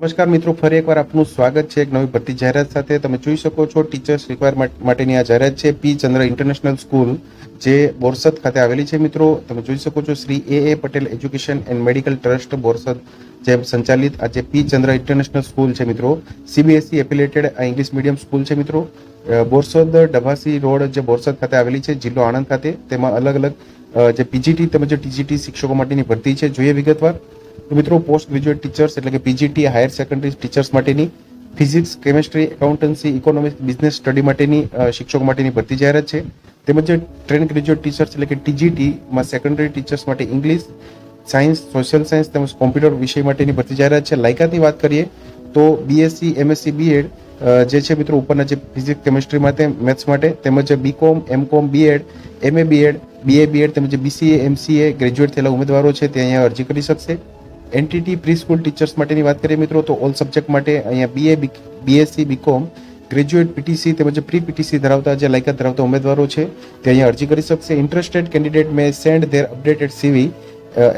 નમસ્કાર મિત્રો, ફરી એકવાર આપનું સ્વાગત છે એક નવી ભરતી જાહેરાત સાથે. તમે જોઈ શકો છો, ટીચર્સ રિક્વાયરમેન્ટ માટેની આ જાહેરાત છે. પી ચંદ્ર ઇન્ટરનેશનલ સ્કૂલ જે બોરસદ ખાતે આવેલી છે મિત્રો. તમે જોઈ શકો છો, Shri A. A. Patel education and medical trust Borsad જે સંચાલિત આ જે પી ચંદ્ર ઇન્ટરનેશનલ સ્કૂલ છે મિત્રો. સીબીએસઈ એફિલેટેડ આ ઇંગ્લિશ મીડિયમ સ્કૂલ છે મિત્રો. બોરસદ ડભાસી રોડ જે બોરસદ ખાતે આવેલી છે, જિલ્લો આણંદ ખાતે. તેમાં અલગ અલગ જે પીજીટી તેમજ ટીજીટી શિક્ષકો માટેની ભરતી છે. જોઈએ વિગતવાર. મિત્રો પોસ્ટ ગ્રેજ્યુએટ ટીચર્સ એટલે કે પીજીટી હાયર સેકન્ડરી ટીચર્સ માટેની physics chemistry accountancy economics business study માટેની શિક્ષકો માટેની ભરતી જાહેરાત છે. તેમજ ટ્રેન ગ્રેજ્યુએટ ટીચર્સ એટલે કે ટીજીટીમાં સેકન્ડરી ટીચર્સ માટે ઇંગ્લિશ સાયન્સ સોશિયલ સાયન્સ તેમજ કોમ્પ્યુટર વિષય માટેની ભરતી જાહેરાત છે. લાયકાતની વાત કરીએ તો બીએસસી એમએસસી બીએડ જે છે મિત્રો, ઉપરના જે ફિઝિક્સ કેમેસ્ટ્રી માટે મેથ્સ માટે, તેમજ BCom MCom BEd MA BEd BA BEd તેમજ બીસીએ એમસીએ ગ્રેજ્યુએટ થયેલા ઉમેદવારો છે. તે અહીંયા અરજી કરી શકશે. એનટીટી પ્રી સ્કૂલ ટીચર્સ માટેની વાત કરીએ મિત્રો તો ઓલ સબ્જેક્ટ માટે અહીંયા BA BSc BCom graduate PTC તેમજ પ્રી પીટીસી ધરાવતા જે લાયકાત ધરાવતા ઉમેદવારો છે તે અહીંયા અરજી કરી શકશે. Interested candidate may send their updated CV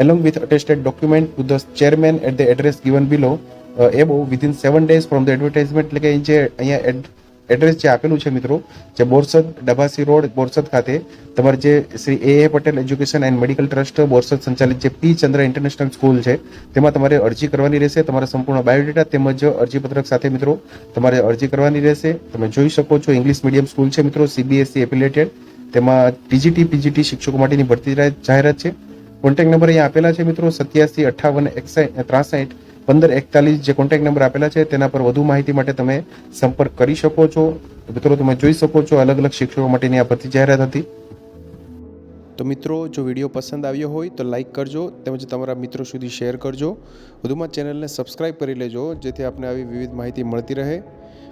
along with attested document to the chairman at the address given below uh, above within seven days from the advertisement એટલે કે જે અહીંયા એડ્રેસ જે આપેલું છે મિત્રો, જે બોરસદ ડભાસી રોડ, બોરસદ ખાતે તમારે જે Shri A. Patel education and medical trust Borsad સંચાલિત જે પી. ચંદ્ર ઇન્ટરનેશનલ સ્કૂલ છે, તેમાં તમારે અરજી કરવાની રહેશે, તમારા સંપૂર્ણ બાયોડેટા તેમજ અરજીપત્રક સાથે મિત્રો તમારે અરજી કરવાની રહેશે. તમે જોઈ શકો છો ઇંગ્લિશ મીડિયમ સ્કૂલ છે મિત્રો સીબીએસસી એફિલેટેડ તેમાં ટીજીટી પીજીટી શિક્ષકો માટેની ભરતી જાહેરાત છે. કોન્ટેક્ટ નંબર અહીંયા આપેલા છે મિત્રો, સત્યાસી અઠ્ઠાવન ત્રાસઠ પંદર એકતાલીસ જે કોન્ટેક્ટ નંબર આપેલા છે, તેના પર વધુ માહિતી માટે તમે સંપર્ક કરી શકો છો. મિત્રો, તમે જોઈ શકો છો અલગ અલગ શિક્ષકો માટેની આ ભરતી જાહેરાત હતી. તો મિત્રો, જો વીડિયો પસંદ આવ્યો હોય, તો લાઈક કરજો, તેમજ તમારા મિત્રો સુધી શેર કરજો. વધુમાં ચેનલને સબસ્ક્રાઇબ કરી લેજો, જેથી આપને આવી વિવિધ માહિતી મળતી રહે.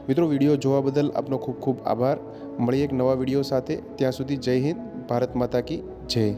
મિત્રો, વીડિયો જોવા બદલ આપનો ખૂબ ખૂબ આભાર. મળીએ એક નવા વીડિયો સાથે. ત્યાં સુધી જય હિન્દ, ભારત માતા કી જય.